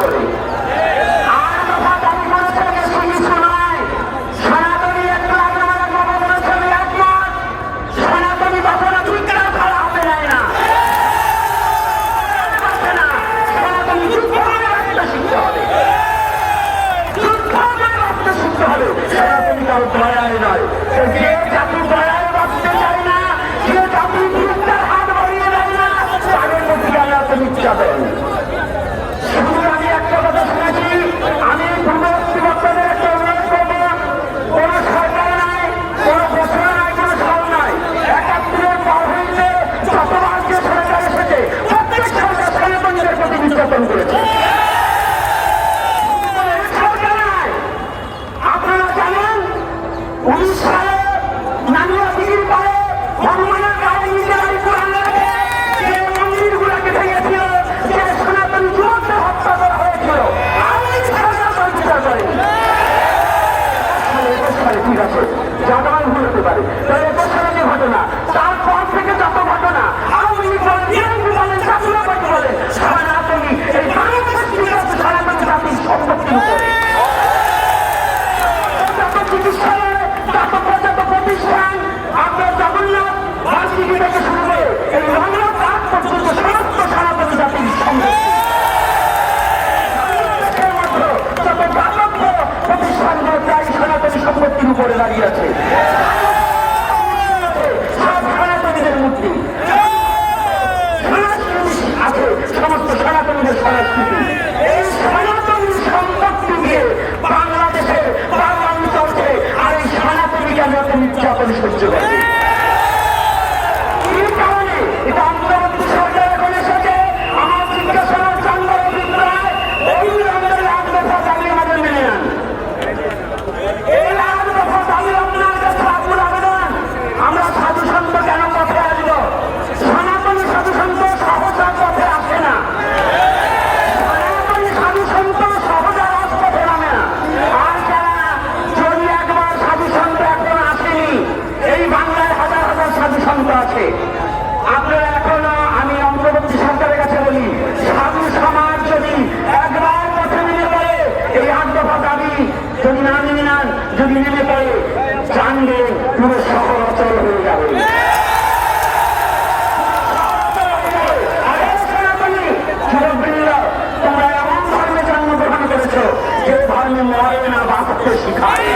করে মিলিমিটার জানবে পুরো শহর অচল হয়ে যাবে তোমরা এমন ধর্মে জন্মগ্রহণ করেছ যে ধর্মে মরে না বাঁচতে শিখায়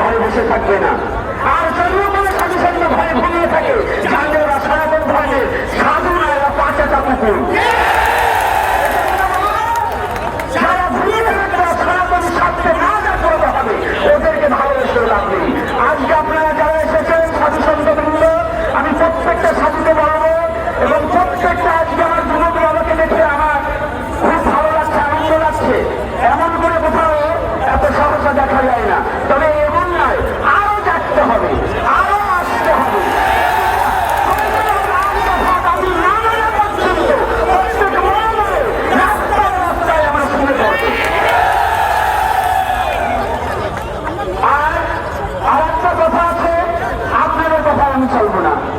ঘরে বসে থাকবে না। আর যদিও কোনো সাধু সাধু ঘরে ঘুমিয়ে থাকে। সাধু না পাঁচটা কুকুর।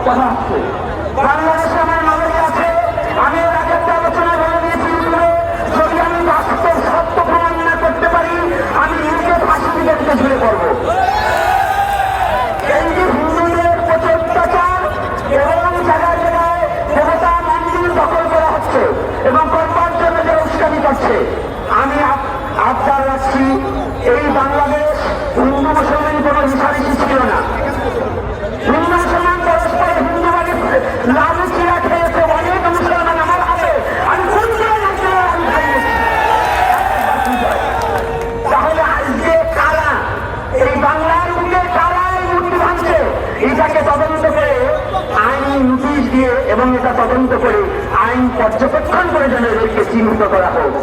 কথা হচ্ছে বাংলাদেশে আছে। আমি এর আগে একটা আলোচনায় বলে দিয়েছি যদি আমি করতে পারি, আমি নিজে ফাঁসি দিকে ঝুলে পড়ব। এই যে হিন্দুদের অত্যাচার এবং জায়গায় জায়গায় দেবতা মন্দির দখল হচ্ছে এবং করবার জন্য যে করছে। আমি আবদার রাখছি, এই বাংলাদেশ এবং এটা তদন্ত করে আইন পর্যবেক্ষণ করে যেন এদেরকে চিহ্নিত করা হোক।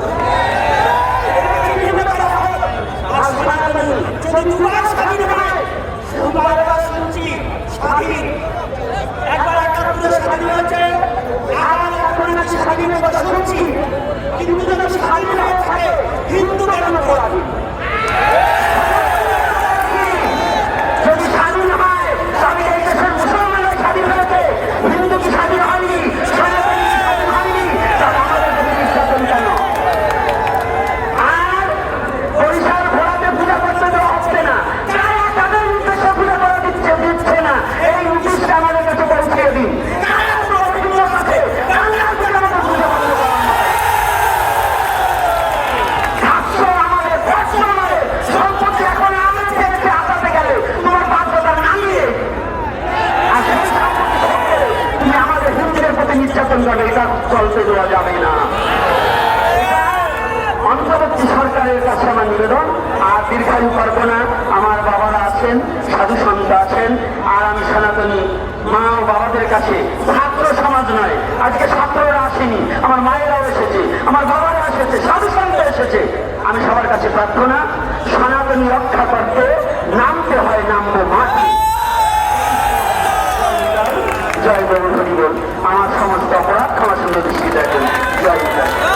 চলতে দেওয়া যাবে না। অন্তর্বর্তী সরকারের কাছে আমার নিবেদন, আর দীর্ঘায়ু করব না। আমার বাবারা আছেন, সাধু সন্ত আছেন, আর আমি সনাতনী মা ও বাবাদের কাছে ছাত্র সমাজ নয়। আজকে ছাত্ররা আসেনি, আমার মায়েরাও এসেছে, আমার বাবারা এসেছে, সাধু সন্ত এসেছে। আমি সবার কাছে প্রার্থনা, সনাতনী রক্ষা করতে নামতে হয়, নামবো মাটি। জয় গৌর হরিবল আমার